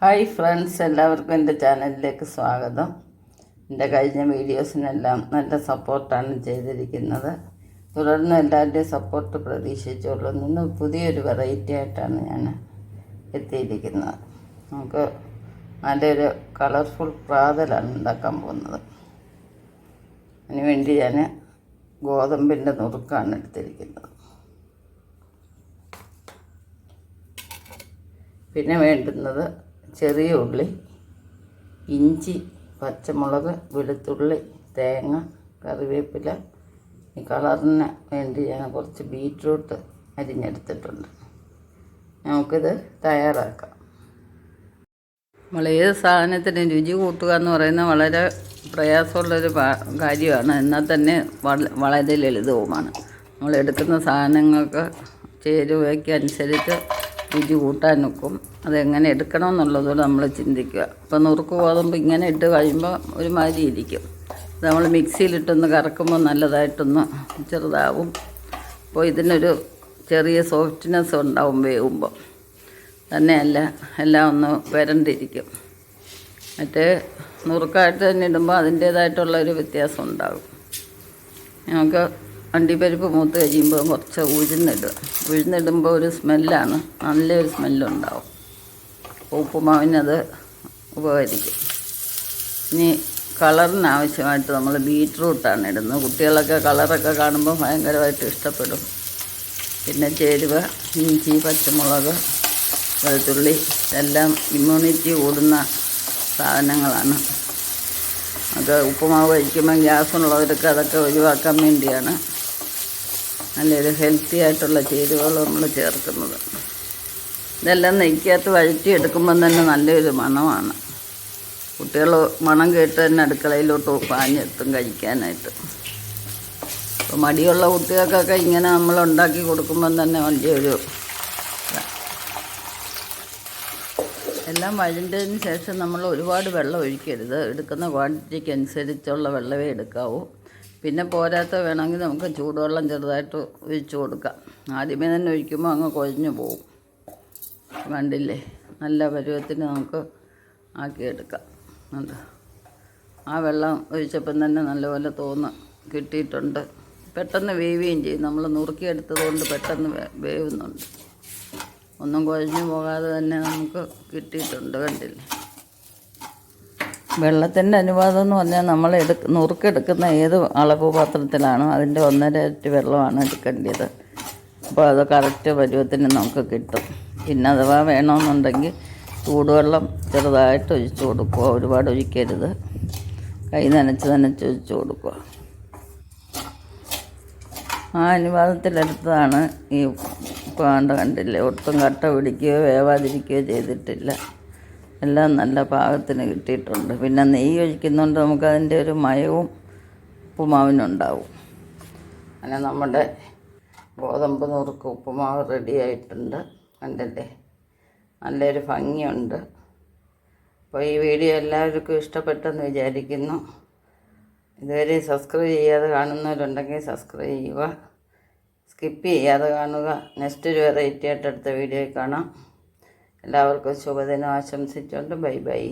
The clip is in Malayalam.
ഹായ് ഫ്രണ്ട്സ് എല്ലാവർക്കും എന്റെ ചാനലിലേക്ക് സ്വാഗതം. എന്റെ കഴിഞ്ഞ വീഡിയോസിനെല്ലാം നല്ല സപ്പോർട്ടാണ് ചെയ്തിരിക്കുന്നത്. തുടർന്ന് എല്ലാവരുടെയും സപ്പോർട്ട് പ്രതീക്ഷിച്ചുള്ളൂ. നിന്ന് പുതിയൊരു വെറൈറ്റി ആയിട്ടാണ് ഞാൻ എത്തിയിരിക്കുന്നത്. നമുക്ക് നല്ലൊരു കളർഫുൾ പ്രാതലാണ് ഉണ്ടാക്കാൻ പോകുന്നത്. അതിനുവേണ്ടി ഞാൻ ഗോതമ്പിന്റെ നുറുക്കാണ് എടുത്തിരിക്കുന്നത്. പിന്നെ വേണ്ടുന്നത് ചെറിയ ഉള്ളി ഇഞ്ചി പച്ചമുളക് വെളുത്തുള്ളി തേങ്ങ കറിവേപ്പില. ഈ കളറിന് വേണ്ടി ഞാൻ കുറച്ച് ബീറ്റ്റൂട്ട് അരിഞ്ഞെടുത്തിട്ടുണ്ട്. നമുക്കിത് തയ്യാറാക്കാം. നമ്മൾ ഏത് സാധനത്തിനും രുചി കൂട്ടുക എന്ന് പറയുന്നത് വളരെ പ്രയാസമുള്ളൊരു കാര്യമാണ്. എന്നാൽ തന്നെ വളരെ ലളിതവുമാണ്. നമ്മൾ എടുക്കുന്ന സാധനങ്ങൾക്ക് ചേരുവയ്ക്ക് അനുസരിച്ച് രുചി കൂട്ടാൻ നിൽക്കും അതെങ്ങനെ എടുക്കണം എന്നുള്ളതോടെ നമ്മൾ ചിന്തിക്കുക. ഇപ്പം നുറുക്ക് ഗോതമ്പ് ഇങ്ങനെ ഇട്ട് കഴിയുമ്പോൾ ഒരുമാതിരി ഇരിക്കും. നമ്മൾ മിക്സിയിലിട്ടൊന്ന് കറക്കുമ്പോൾ നല്ലതായിട്ടൊന്ന് ചെറുതാവും. അപ്പോൾ ഇതിനൊരു ചെറിയ സോഫ്റ്റ്നെസ് ഉണ്ടാവും വേവുമ്പോൾ. തന്നെയല്ല എല്ലാം ഒന്ന് വരണ്ടിരിക്കും. മറ്റേ നുറുക്കായിട്ട് തന്നെ ഇടുമ്പോൾ അതിന്റേതായിട്ടുള്ള ഒരു വ്യത്യാസം ഉണ്ടാകും. നമുക്ക് അണ്ടിപ്പരിപ്പ് മൂത്ത് കഴിയുമ്പോൾ കുറച്ച് ഉഴുന്നിടുക. ഉഴുന്നിടുമ്പോൾ ഒരു സ്മെല്ലാണ്. നല്ലൊരു സ്മെല്ലുണ്ടാവും. ഉപ്പുമാവിനത് ഉപകരിക്കും. ഇനി കളറിന് ആവശ്യമായിട്ട് നമ്മൾ ബീറ്റ്റൂട്ടാണ് ഇടുന്നത്. കുട്ടികളൊക്കെ കളറൊക്കെ കാണുമ്പോൾ ഭയങ്കരമായിട്ട് ഇഷ്ടപ്പെടും. പിന്നെ ചേരുവ ഇഞ്ചി പച്ചമുളക് വെളുത്തുള്ളി എല്ലാം ഇമ്മ്യൂണിറ്റി കൂടുന്ന സാധനങ്ങളാണ്. അത് ഉപ്പുമാവ് കഴിക്കുമ്പോൾ ഗ്യാസുള്ളവർക്ക് അതൊക്കെ ഒഴിവാക്കാൻ വേണ്ടിയാണ്. നല്ലൊരു ഹെൽത്തി ആയിട്ടുള്ള ചേരുവകൾ നമ്മൾ ചേർക്കുന്നത്. ഇതെല്ലാം നെയ്ക്കകത്ത് വഴറ്റി എടുക്കുമ്പം തന്നെ നല്ലൊരു മണമാണ്. കുട്ടികൾ മണം കേട്ട് തന്നെ അടുക്കളയിലോട്ട് പാഞ്ഞെത്തും കഴിക്കാനായിട്ട്. അപ്പോൾ മടിയുള്ള കുട്ടികൾക്കൊക്കെ ഇങ്ങനെ നമ്മൾ ഉണ്ടാക്കി കൊടുക്കുമ്പം തന്നെ വലിയൊരു എല്ലാം വഴണ്ടതിന് ശേഷം നമ്മൾ ഒരുപാട് വെള്ളം ഒഴിക്കരുത്. എടുക്കുന്ന ക്വാണ്ടിറ്റിക്ക് അനുസരിച്ചുള്ള വെള്ളമേ എടുക്കാവൂ. പിന്നെ പോരാത്ത വേണമെങ്കിൽ നമുക്ക് ചൂടുവെള്ളം ചെറുതായിട്ട് ഒഴിച്ച് കൊടുക്കാം. ആദ്യമേ തന്നെ ഒഴിക്കുമ്പോൾ അങ്ങ് കുഴഞ്ഞു പോകും കണ്ടില്ലേ? നല്ല പരുവത്തിന് നമുക്ക് ആക്കിയെടുക്കാം. അത് ആ വെള്ളം ഒഴിച്ചപ്പം തന്നെ നല്ലപോലെ തോന്ന് കിട്ടിയിട്ടുണ്ട്. പെട്ടെന്ന് വേവുകയും ചെയ്യും. നമ്മൾ നുറുക്കിയെടുത്തത് കൊണ്ട് പെട്ടെന്ന് വേവുന്നുണ്ട്. ഒന്നും കുഴഞ്ഞു പോകാതെ തന്നെ നമുക്ക് കിട്ടിയിട്ടുണ്ട്. കണ്ടില്ലേ? വെള്ളത്തിന്റെ അനുപാതം എന്ന് പറഞ്ഞാൽ നമ്മൾ എടുക്ക നുറുക്കെടുക്കുന്ന ഏത് അളവ് പാത്രത്തിലാണോ അതിന്റെ ഒന്നര ഇരട്ടി വെള്ളമാണ് എടുക്കേണ്ടത്. അപ്പോൾ അത് കറക്റ്റ് പരുവത്തിന് നമുക്ക് കിട്ടും. പിന്നെ അഥവാ വേണമെന്നുണ്ടെങ്കിൽ ചൂടുവെള്ളം ചെറുതായിട്ട് ഒഴിച്ചു കൊടുക്കുക. ഒരുപാട് ഒഴിക്കരുത്. കൈ നനച്ച് നനച്ച് ഒഴിച്ചു കൊടുക്കുക. ആ അനുവാദത്തിലെടുത്തതാണ് ഈ പാണ്ട കണ്ടില്ലേ? ഒട്ടും കട്ട പിടിക്കുകയോ വേവാതിരിക്കുകയോ ചെയ്തിട്ടില്ല. എല്ലാം നല്ല പാകത്തിന് കിട്ടിയിട്ടുണ്ട്. പിന്നെ നെയ്യ് ഒഴിക്കുന്നതുകൊണ്ട് നമുക്കതിന്റെ ഒരു മയവും ഉപ്പുമാവിനുണ്ടാവും. അങ്ങനെ നമ്മുടെ ഗോതമ്പ് നുറുക്ക് ഉപ്പുമാവ് റെഡി ആയിട്ടുണ്ട്. കണ്ടില്ലേ? നല്ലൊരു ഭംഗിയുണ്ട്. അപ്പോൾ ഈ വീഡിയോ എല്ലാവർക്കും ഇഷ്ടപ്പെട്ടെന്ന് വിചാരിക്കുന്നു. ഇതുവരെ സബ്സ്ക്രൈബ് ചെയ്യാതെ കാണുന്നവരുണ്ടെങ്കിൽ സബ്സ്ക്രൈബ് ചെയ്യുക. സ്കിപ്പ് ചെയ്യാതെ കാണുക. നെക്സ്റ്റ് ഒരു വെറൈറ്റി ആയിട്ട് അടുത്ത വീഡിയോയിൽ കാണാം. എല്ലാവർക്കും ശുഭദിനം ആശംസിച്ചുകൊണ്ട് ബൈ ബൈ.